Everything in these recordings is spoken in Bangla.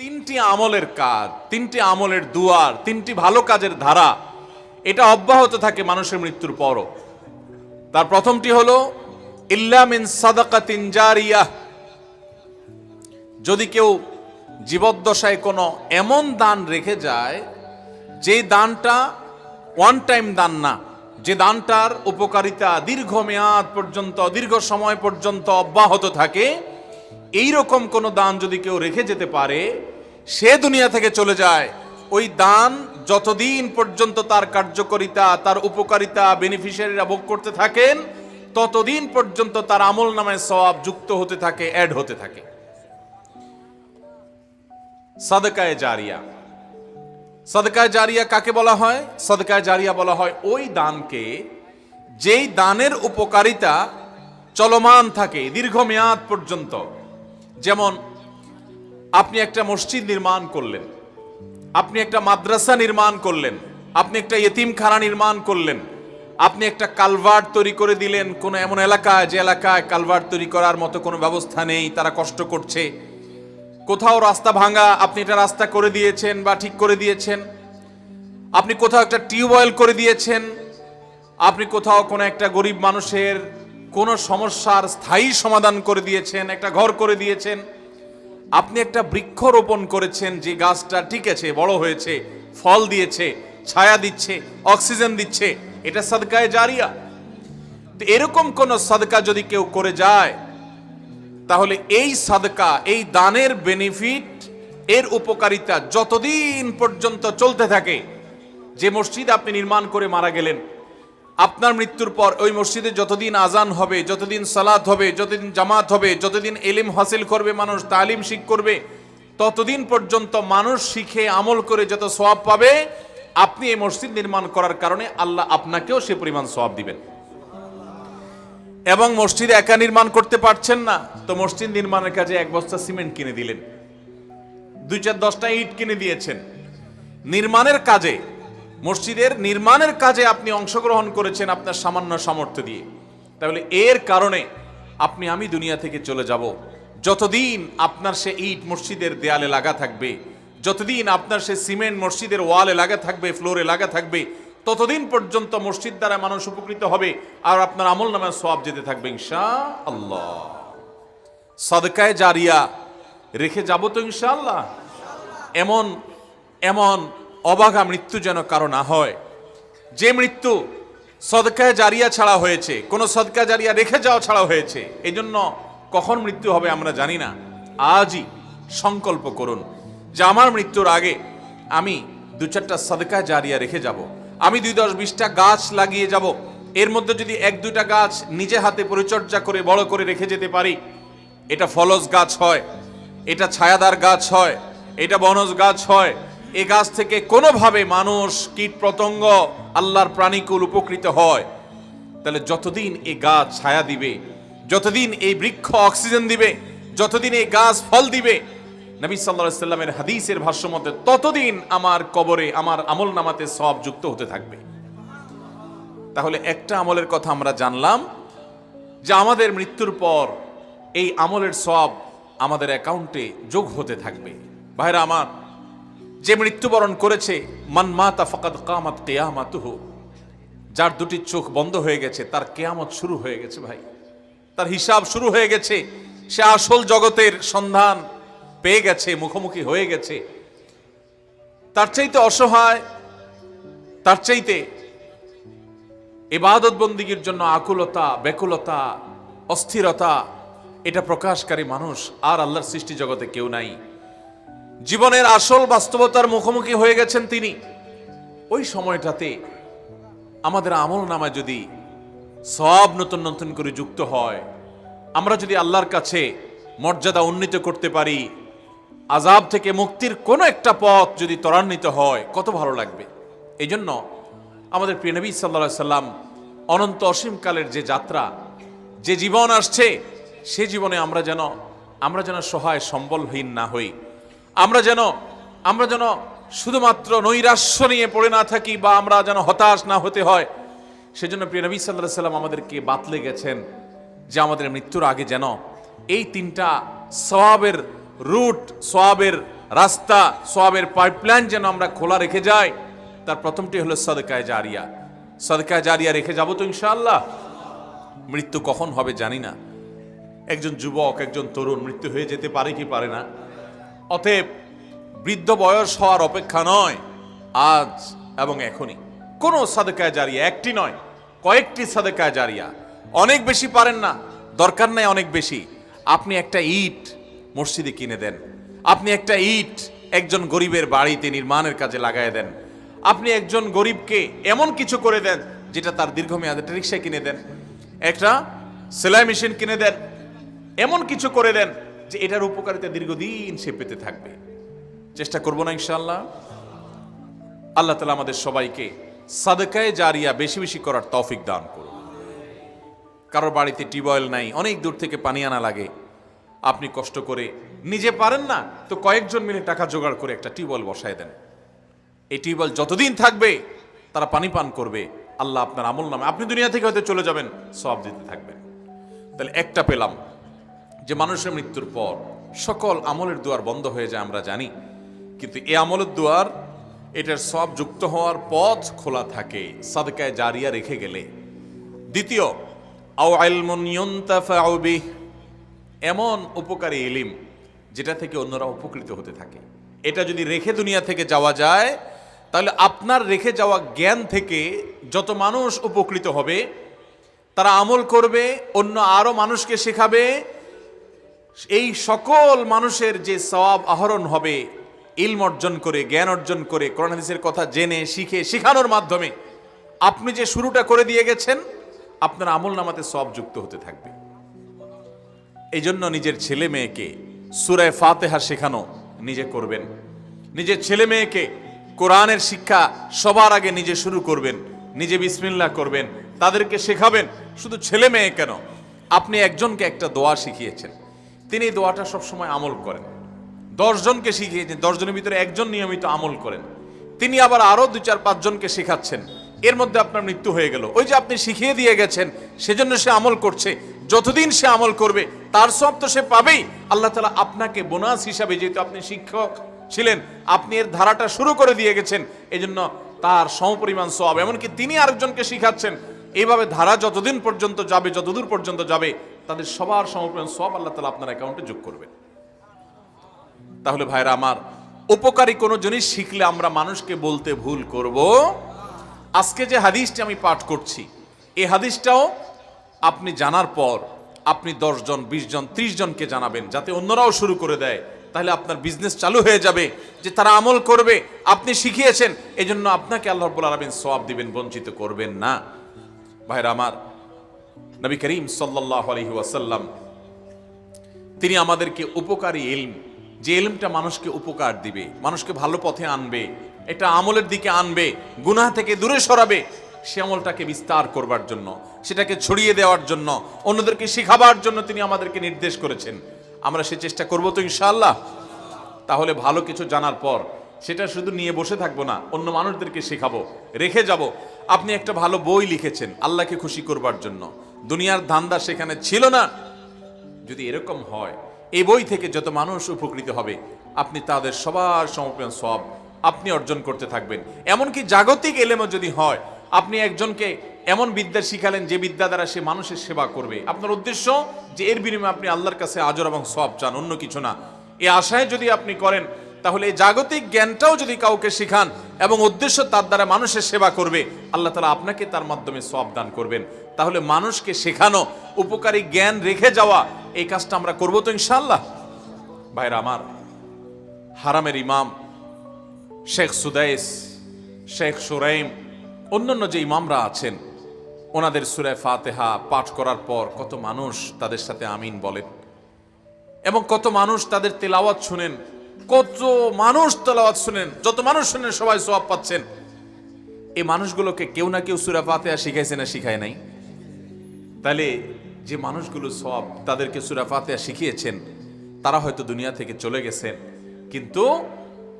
তিনটি আমলের কাজ, তিনটি আমলের দুয়ার, তিনটি ভালো কাজের ধারা, এটা অব্যাহত থাকে মানুষের মৃত্যুর পরও। তার প্রথমটি হলো, ইল্লা মিন সাদাকাতিন জারিয়া যদি কেউ জীবদ্দশায় কোনো এমন দান রেখে যায় যে দানটা ওয়ান টাইম দান না, যে দানটার উপকারিতা দীর্ঘ মেয়াদ পর্যন্ত, দীর্ঘ সময় পর্যন্ত অব্যাহত থাকে এই রকম কোনো দান যদি কেউ রেখে যেতে পারে সে দুনিয়া থেকে চলে যায়। ওই দান যতদিন পর্যন্ত তার কার্যকারিতা, তার উপকারিতা বেনিফিশিয়ারিরা ভোগ করতে থাকেন, ততদিন পর্যন্ত তার আমল নামায় সওয়াব যুক্ত হতে থাকে অ্যাড হতে থাকে। সাদকায় জারিয়া। সদকায় জারিয়া কাকে বলা হয়? সদকায় জারিয়া বলা হয় ওই দানকে যেই দানের উপকারিতা চলমান থাকে দীর্ঘমেয়াদ পর্যন্ত। যেমন আপনি একটা মসজিদ নির্মাণ করলেন। আপনি একটা মাদ্রাসা নির্মাণ করলেন। আপনি একটা ইয়েতিমখানা নির্মাণ করলেন। আপনি একটা কালভার্ট তৈরি করে দিলেন। কোনো এমন এলাকায় যে এলাকায় কালভার্ট তৈরি করার মতো কোনো ব্যবস্থা নেই, তারা কষ্ট করছে। কোথাও রাস্তা ভাঙা, আপনি এটা রাস্তা করে দিয়েছেন বা ঠিক করে দিয়েছেন। আপনি কোথাও একটা টিউবওয়েল করে দিয়েছেন। আপনি কোথাও কোনো একটা গরিব মানুষের কোনো সমস্যার স্থায়ী সমাধান করে দিয়েছেন, একটা ঘর করে দিয়েছেন। আপনি একটা বৃক্ষ রোপণ করেছেন, যে গাছটা টিকেছে বড় হয়েছে, ফল দিয়েছে, ছায়া দিচ্ছে, অক্সিজেন দিচ্ছে, এটা সদকায় জারিয়া। তো এরকম কোন সদকা যদি কেউ করে যায়, তাহলে এই সাদকা, এই দানের বেনিফিট এর উপকারিতা যতদিন পর্যন্ত চলতে থাকে, যে মসজিদ আপনি নির্মাণ করে মারা গেলেন আপনার মৃত্যুর পর ওই মসজিদে যতদিন আজান হবে, যতদিন সালাত হবে, যতদিন জামাত হবে, যতদিন এলিম হাসিল করবে, মানুষ তালিম শিখ করবে, ততদিন পর্যন্ত মানুষ শিখে আমল করে যত সোয়াব পাবে, আপনি এই মসজিদ নির্মাণ করার কারণে আল্লাহ আপনাকেও সে পরিমাণ সোয়াব দিবেন। এবং মসজিদ একা নির্মাণ করতে পারছেন না, তো মসজিদ নির্মাণের কাজে এক বস্তা সিমেন্ট কিনে দিলেন। দুই চার দশটা ইট কিনে দিয়েছেন। নির্মাণের কাজে মসজিদের নির্মাণের কাজে আপনি অংশগ্রহণ করেছেন আপনার সামান্য সামর্থ্য দিয়ে। তাহলে এর কারণে আপনি আমি দুনিয়া থেকে চলে যাব। যতদিন আপনার সে ইট মসজিদের দেয়ালে লাগা থাকবে, যতদিন আপনার সে সিমেন্ট মসজিদের ওয়ালে লাগা থাকবে, ফ্লোরে লাগা থাকবে, ততদিন পর্যন্ত মসজিদ দ্বারা মানুষ উপকৃত হবে আর আপনার আমল নামে সব যেতে থাকবে ইনশা আল্লাহ সদকায় জারিয়া রেখে যাব তো ইনশাআল্লাহ। এমন এমন অবাঘা মৃত্যু যেন কারও না হয়। যে মৃত্যু সদকায় জারিয়া ছাড়া হয়েছে, কোন সদকা জারিয়া রেখে যাওয়া ছাড়া হয়েছে এই জন্য কখন মৃত্যু হবে আমরা জানি না। আজই সংকল্প করুন যে আমার মৃত্যুর আগে আমি দু চারটা সদকা জারিয়া রেখে যাব। আমি দুই দশ বিশটা গাছ লাগিয়ে যাব। এর মধ্যে যদি এক দুটা গাছ নিজে হাতে পরিচর্যা করে, বড় করে রেখে যেতে পারি, এটা ফলস গাছ হয়, এটা ছায়াদার গাছ হয়, এটা বনজ গাছ হয় এ গাছ থেকে কোনোভাবে মানুষ কীট পতঙ্গ আল্লাহর প্রাণীকুল উপকৃত হয়। তাহলে যতদিন এই গাছ ছায়া দিবে, যতদিন এই বৃক্ষ অক্সিজেন দিবে, যতদিন এই গাছ ফল দিবে, নবী সাল্লাহ সাল্লামের হাদিসের ভাষ্য মতে ততদিন আমার কবরে, আমার আমল নামাতে সব যুক্ত হতে থাকবে। তাহলে একটা আমলের কথা আমরা জানলাম যে আমাদের মৃত্যুর পর এই আমলের সব আমাদের অ্যাকাউন্টে যোগ হতে থাকবে। ভাইরা আমার যে মৃত্যুবরণ করেছে, মান মাতা ফকাত কামাত কেয়ামাতুহু। যার দুটি চোখ বন্ধ হয়ে গেছে, তার কেয়ামত শুরু হয়ে গেছে ভাই। তার হিসাব শুরু হয়ে গেছে, সে আসল জগতের সন্ধান পেয়ে গেছে, মুখোমুখি হয়ে গেছে। তার চাইতে অসহায়, তার চাইতে ইবাদত বন্দিগির জন্য আকুলতা, ব্যাকুলতা, অস্থিরতা, এটা প্রকাশকারী মানুষ, আর আল্লাহর সৃষ্টি জগতে কেউ নাই। জীবনের আসল বাস্তবতার মুখোমুখি হয়ে গেছেন তিনি। ওই সময়টাতে আমাদের আমল নামায় যদি সব নতুন নতুন করে যুক্ত হয়, আমরা যদি আল্লাহর কাছে মর্যাদা উন্নীত করতে পারি আজাব থেকে মুক্তির কোনো একটা পথ যদি ত্বরান্বিত হয়, কত ভালো লাগবে। এই জন্য আমাদের প্রিয় নবী সাল্লা সাল্লাম অনন্ত অসীমকালের যে যাত্রা, যে জীবন আসছে, সে জীবনে আমরা যেন আমরা যেন সহায়, সম্বলহীন না হই। আমরা যেন আমরা যেন শুধুমাত্র নৈরাশ্য নিয়ে পড়ে না থাকি বা আমরা যেন হতাশ না হতে হয়। সেজন্য প্রিয় নবী সাল্লাহ সাল্লাম আমাদেরকে বাতলে গেছেন যে আমাদের মৃত্যুর আগে যেন এই তিনটা সওয়াবের রুট, সওয়াবের রাস্তা সবের পাইপলাইন যেন আমরা খোলা রেখে যাই। তার প্রথমটি হলো সদকায় জারিয়া। সদকায় জারিয়া রেখে যাব তো ইনশাআল্লাহ। মৃত্যু কখন হবে জানি না। একজন যুবক, একজন তরুণ মৃত্যু হয়ে যেতে পারে কি পারে না। অতএব বৃদ্ধ বয়স হওয়ার অপেক্ষা নয়, আজ এবং এখনই। কোনো সাদেকায় জারিয়া, একটি নয়, কয়েকটি সাদেকায় জারিয়া। অনেক বেশি পারেন না, দরকার নাই অনেক বেশি। আপনি একটা ইট মসজিদে কিনে দেন। আপনি একটা ইট একজন গরিবের বাড়িতে নির্মাণের কাজে লাগায় দেন। আপনি একজন গরিবকে এমন কিছু করে দেন, যেটা তার দীর্ঘমেয়াদে রিক্সা কিনে দেন। একটা সেলাই মেশিন কিনে দেন। এমন কিছু করে দেন যে এটার উপকারিতা দীর্ঘদিন সে পেতে থাকবে। চেষ্টা করব না ইনশাল্লাহ আল্লাহ তালা আমাদের সবাইকে সাদকায় জারিয়া বেশি বেশি করার তৌফিক দান করুন। কারোর বাড়িতে টিউবওয়েল নাই, অনেক দূর থেকে পানি আনা লাগে। আপনি কষ্ট করে নিজে পারেন না, তো কয়েকজন মিলে টাকা জোগাড় করে একটা টিউবওয়েল বসায় দেন। এই টিউবওয়েল যতদিন থাকবে, তারা পানি পান করবে। আল্লাহ আপনার আমল নামে, আপনি দুনিয়া থেকে হয়তো চলে যাবেন সব দিতে থাকবেন। তাহলে একটা পেলাম যে মানুষের মৃত্যুর পর সকল আমলের দুয়ার বন্ধ হয়ে যায় আমরা জানি। কিন্তু এ আমলের দুয়ার, এটার সব যুক্ত হওয়ার পথ খোলা থাকে, সাদকায় জারিয়া রেখে গেলে। দ্বিতীয়, আও আইলমুন ইউনতাফাউ এমন উপকারী ইলিম যেটা থেকে অন্যরা উপকৃত হতে থাকে। এটা যদি রেখে দুনিয়া থেকে যাওয়া যায়, তাহলে আপনার রেখে যাওয়া জ্ঞান থেকে যত মানুষ উপকৃত হবে, তারা আমল করবে, অন্য আরও মানুষকে শেখাবে এই সকল মানুষের যে সওয়াব আহরণ হবে, ইলম অর্জন করে, জ্ঞান অর্জন করে হাদিসের কথা জেনে, শিখে, শেখানোর মাধ্যমে আপনি যে শুরুটা করে দিয়ে গেছেন, আপনার আমল নামাতে সব যুক্ত হতে থাকবে। এই জন্য নিজের ছেলে মেয়েকে সুরায় ফাতেহা শেখানো নিজে করবেন। নিজের ছেলে মেয়েকে কোরআনের শিক্ষা সবার আগে নিজে শুরু করবেন, নিজে বিসমিল্লাহ করবেন, তাদেরকে শেখাবেন। শুধু ছেলে মেয়ে কেন? আপনি একজনকে একটা দোয়া শিখিয়েছেন। তিনি দোয়াটা সবসময় আমল করেন। দশজনকে শিখিয়েছেন দশজনের ভিতরে একজন নিয়মিত আমল করেন। তিনি আবার আরও দুই চার পাঁচজনকে শেখাচ্ছেন। এর মধ্যে আপনার মৃত্যু হয়ে গেল। ওই যে আপনি শিখিয়ে দিয়ে গেছেন, সেজন্য সে আমল করছে। যতদিন সে আমল করবে, তার সব তো সে পাবেই। আল্লাহ তালা আপনাকে বোনাস হিসাবে, যেহেতু আপনি শিক্ষক ছিলেন, আপনি এর ধারাটা শুরু করে দিয়ে গেছেন, এজন্য তার সমপরিমাণ সব এমনকি তিনি আরেকজনকে শিখাচ্ছেন এইভাবে ধারা যতদিন পর্যন্ত যাবে, যতদূর পর্যন্ত যাবে তাদের সবার সমপরিমাণ সব আল্লাহ তালা আপনার অ্যাকাউন্টে যোগ করবেন। তাহলে ভাইরা আমার, উপকারী কোনো জিনিস শিখলে আমরা মানুষকে বলতে ভুল করব। আজকে যে হাদিসটি আমি পাঠ করছি, এই হাদিসটাও আপনি জানার পর আপনি দশজন বিশ জন, ত্রিশ জনকে জানাবেন, যাতে অন্যরাও শুরু করে দেয়। তাহলে আপনার বিজনেস চালু হয়ে যাবে, যে তারা আমল করবে, আপনি শিখিয়েছেন এই জন্য আপনাকে আল্লাহ রব্বুল আলমিন সওয়াব দিবেন, বঞ্চিত করবেন না। ভাইরা আমার নবী করিম সাল্লাহ আলহি ওয়াসাল্লাম, তিনি আমাদেরকে উপকারী ইলম, যে ইলমটা মানুষকে উপকার দিবে, মানুষকে ভালো পথে আনবে, এটা আমলের দিকে আনবে, গুনাহ থেকে দূরে সরাবে, সে আমলটাকে বিস্তার করবার জন্য, সেটাকে ছড়িয়ে দেওয়ার জন্য, অন্যদেরকে শেখাবার জন্য তিনি আমাদেরকে নির্দেশ করেছেন। আমরা সে চেষ্টা করব তো ইনশাআল্লাহ। তাহলে ভালো কিছু জানার পর সেটা শুধু নিয়ে বসে থাকব না, অন্য মানুষদেরকে শেখাবো, রেখে যাব। আপনি একটা ভালো বই লিখেছেন, আল্লাহকে খুশি করবার জন্য। দুনিয়ার ধান্দা সেখানে ছিল না। যদি এরকম হয়, এই বই থেকে যত মানুষ উপকৃত হবে, আপনি তাদের সবার সমর্পণ সব আপনি অর্জন করতে থাকবেন। এমনকি জাগতিক এলেমও যদি হয়, আপনি একজনকে এমন বিদ্যা শিখালেন যে বিদ্যা দ্বারা সে মানুষের সেবা করবে। আপনার উদ্দেশ্য, যে এর বিনিময়ে আপনি আল্লাহর কাছে আজর এবং সব চান, অন্য কিছু না। এই আশায় যদি আপনি করেন তাহলে এই জাগতিক জ্ঞানটাও যদি কাউকে শিখান এবং উদ্দেশ্য তার দ্বারা মানুষের সেবা করবে, আল্লাহ তালা আপনাকে তার মাধ্যমে সব দান করবেন। তাহলে মানুষকে শেখানো, উপকারী জ্ঞান রেখে যাওয়া, এই কাজটা আমরা করব তো ইনশাল্লাহ ভাইরা আমার, হারামের ইমাম, শেখ সুদাইস, শেখ সুরাইম, অন্যান্য যে ইমামরা আছেন, ওনাদের সুরায় ফাতেহা পাঠ করার পর কত মানুষ তাদের সাথে আমিন বলেন এবং কত মানুষ তাদের তেলাওয়াত শুনেন কত মানুষ তেলাওয়াত শুনেন, যত মানুষ শুনেন সবাই সব পাচ্ছেন। এই মানুষগুলোকে কেউ না কেউ সুরা ফাতেহা শিখাইছে না শিখায় নাই। তাহলে যে মানুষগুলো সব তাদেরকে সুরা ফাতেহা শিখিয়েছেন, তারা হয়তো দুনিয়া থেকে চলে গেছেন কিন্তু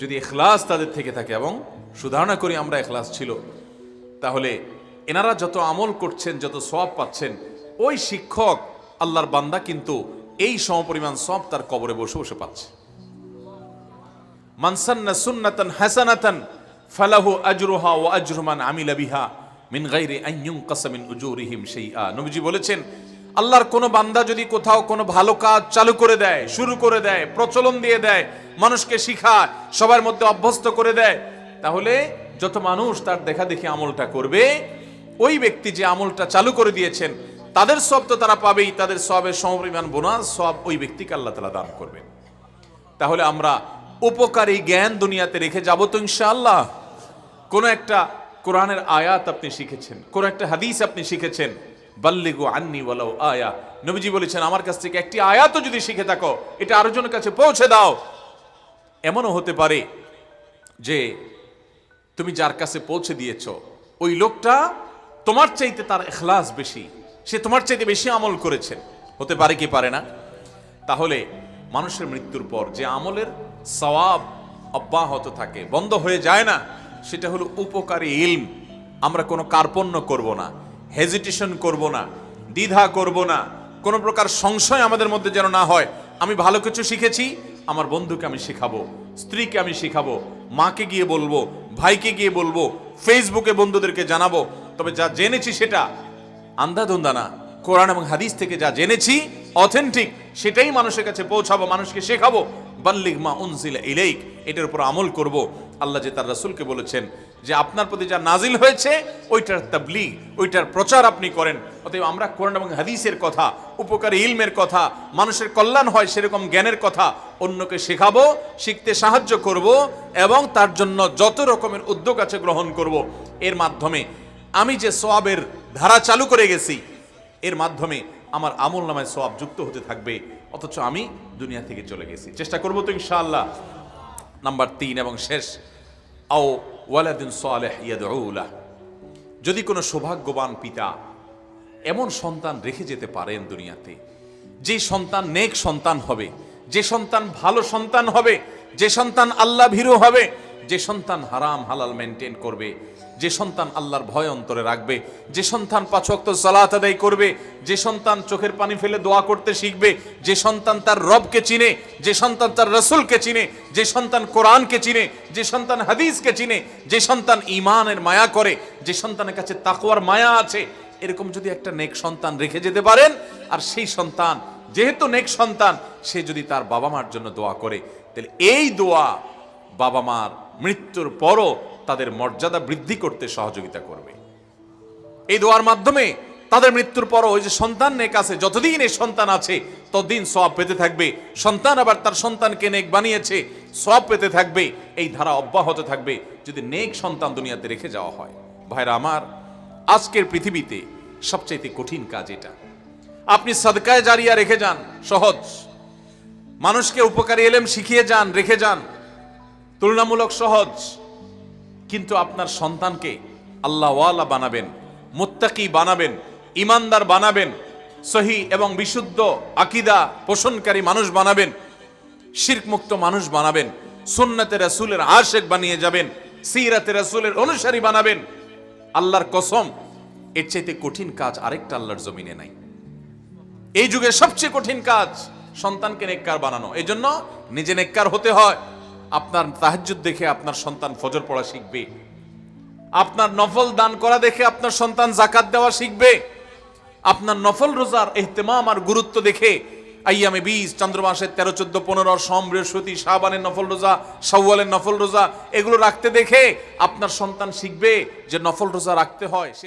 যদি এখলাস তাদের থেকে থাকে এবং সুধারণা করি আমরা এখলাস ছিল, তাহলে এনারা যত আমল করছেন, যত সব পাচ্ছেন, ওই শিক্ষক আল্লাহর বান্দা কিন্তু এই সমপরিমাণ সব তার কবরে বসে বসে পাচ্ছে। মানসান্না সুন্নাতান হাসানাতান ফালাহু আজরুহা ওয়া আজরু মান আমিলা বিহা মিন গায়রি আন ইউনকাসা মিন উজুরিহিম শাইআ। নবীজি বলেছেন, আল্লাহর কোন বান্দা যদি কোথাও কোনো ভালো কাজ চালু করে দেয়, শুরু করে দেয়, প্রচলন দিয়ে দেয়, মানুষকে শিখায়, সবার মধ্যে অভ্যস্ত করে দেয়, তাহলে যত মানুষ তার দেখা দেখি আমলটা করবে, ওই ব্যক্তি যে আমলটা চালু করে দিয়েছেন, তাদের সব তো তারা পাবেই, তাদের সবের সমপরিমাণ বোনাস, সব ওই ব্যক্তিকে আল্লাহ তালা দান করবেন। তাহলে আমরা উপকারী জ্ঞান দুনিয়াতে রেখে যাব তো ইনশাআল্লাহ। কোনো একটা কোরআনের আয়াত আপনি শিখেছেন, কোন একটা হাদিস আপনি শিখেছেন। বাল্লিগু আন্নি ওয়ালাউ আয়া। নবীজি বলেছেন, আমার কাছ থেকে একটি আয়াতও যদি শিখে থাকো, এটা আরও জনের কাছে পৌঁছে দাও। এমনও হতে পারে যে তুমি যার কাছে পৌঁছে দিয়েছ, ওই লোকটা তোমার চাইতে তার এখলাস বেশি, সে তোমার চাইতে বেশি আমল করেছে। হতে পারে কি পারে না? তাহলে মানুষের মৃত্যুর পর যে আমলের সওয়াব অব্যাহত থাকে, বন্ধ হয়ে যায় না, সেটা হলো উপকারী ইলম। আমরা কোনো কার্পণ্য করব না হেজিটেশন করব না, দ্বিধা করব না, কোনো প্রকার সংশয় আমাদের মধ্যে যেন না হয়। আমি ভালো কিছু শিখেছি, আমার বন্ধুকে আমি শেখাবো, স্ত্রীকে আমি শেখাবো, মাকে গিয়ে বলব, ভাইকে গিয়ে বলব, ফেসবুকে বন্ধুদেরকে জানাব। তবে যা জেনেছি সেটা আন্ধাধুন্দা না কোরআন এবং হাদিস থেকে যা জেনেছি অথেন্টিক সেটাই মানুষের কাছে পৌঁছাবো, মানুষকে শেখাবো। বাল্লিগ মা উনজিল ইলাইক, এটার উপর আমল করব। আল্লাহ যে তার রাসুলকে বলেছেন যে আপনার প্রতি যা নাজিল হয়েছে, ওইটার তাবলিগ, ওইটার প্রচার আপনি করেন। অতএব আমরা কোরআন এবং হাদিসের কথা, উপকারী ইলমের কথা, মানুষের কল্যাণ হয় সেরকম জ্ঞানের কথা অন্যকে শেখাবো, শিখতে সাহায্য করব এবং তার জন্য যত রকমের উদ্যোগ আছে গ্রহণ করব। এর মাধ্যমে আমি যে সোয়াবের ধারা চালু করে গেছি, এর মাধ্যমে আমার আমল নামায় সব যুক্ত হতে থাকবে, অথচ আমি দুনিয়া থেকে চলে গেছি। চেষ্টা করব তো ইনশাআল্লাহ। নাম্বার তিন এবং শেষ, আও ওয়ালাদিন সালেহ ইয়াদউলা যদি কোনো সৌভাগ্যবান পিতা এমন সন্তান রেখে যেতে পারেন দুনিয়াতে, যে সন্তান নেক সন্তান হবে, যে সন্তান ভালো সন্তান হবে, যে সন্তান আল্লাহ ভীরু হবে, যে সন্তান হারাম হালাল মেনটেন করবে যে সন্তান আল্লাহর ভয় অন্তরে রাখবে, যে সন্তান পাঁচ ওয়াক্ত সালাত আদায় করবে, যে সন্তান চোখের পানি ফেলে দোয়া করতে শিখবে, যে সন্তান তার রবকে চিনে, যে সন্তান তার রসুলকে চিনে, যে সন্তান কোরআনকে চিনে, যে সন্তান হাদিসকে চিনে, যে সন্তান ইমানের মায়া করে, যে সন্তানের কাছে তাকওয়ার মায়া আছে, এরকম যদি একটা নেক সন্তান রেখে যেতে পারেন, আর সেই সন্তান যেহেতু নেক সন্তান, সে যদি তার বাবা মার জন্য দোয়া করে, তাহলে এই দোয়া বাবা মার মৃত্যুর পরও তাদের মর্যাদা বৃদ্ধি করতে সহযোগিতা করবে। এই দোয়ার মাধ্যমে তাদের মৃত্যুর পর ওই যে সন্তান নেক আছে, যতদিন এই সন্তান আছে, ততদিন সব পেতে থাকবে। সন্তান আবার তার সন্তানকে নেক বানিয়েছে সব পেতে থাকবে, এই ধারা অব্যাহত থাকবে যদি নেক সন্তান দুনিয়াতে রেখে যাওয়া হয়। ভাইরা আমার, আজকের পৃথিবীতে সবচাইতে কঠিন কাজ এটা। আপনি সদকায় জারিয়া রেখে যান, সহজ। মানুষকে উপকারী এলেম শিখিয়ে যান, রেখে যান, তুলনামূলক সহজ। কিন্তু আপনার সন্তানকে আল্লাহওয়ালা বানাবেন, মুত্তাকি বানাবেন, ইমানদার বানাবেন, সহি এবং বিশুদ্ধ আকিদা পোষণকারী মানুষ বানাবেন শির্ক মুক্ত মানুষ বানাবেন, সুন্নতে রাসূলের আশেক বানিয়ে যাবেন, সিরাতে রাসূলের অনুসারী বানাবেন। আল্লাহর কসম, এর চাইতে কঠিন কাজ আরেকটা আল্লাহর জমিনে নাই। এই যুগে সবচেয়ে কঠিন কাজ সন্তানকে নেককার বানানো। এই জন্য নিজে নেককার হতে হয়। আপনার তাহাজ্জুদ দেখে আপনার সন্তান ফজর পড়া শিখবে। আপনার নফল দান করা দেখে আপনার সন্তান জাকাত দেওয়া শিখবে। আপনার নফল রোজার এহতেমাম আর গুরুত্ব দেখে আইয়ামে বিশ চন্দ্র মাসের তেরো, চোদ্দ, পনেরো, সোম, বৃহস্পতি শাহবানের নফল রোজা, শাওয়ালের নফল রোজা, এগুলো রাখতে দেখে আপনার সন্তান শিখবে যে নফল রোজা রাখতে হয়, সে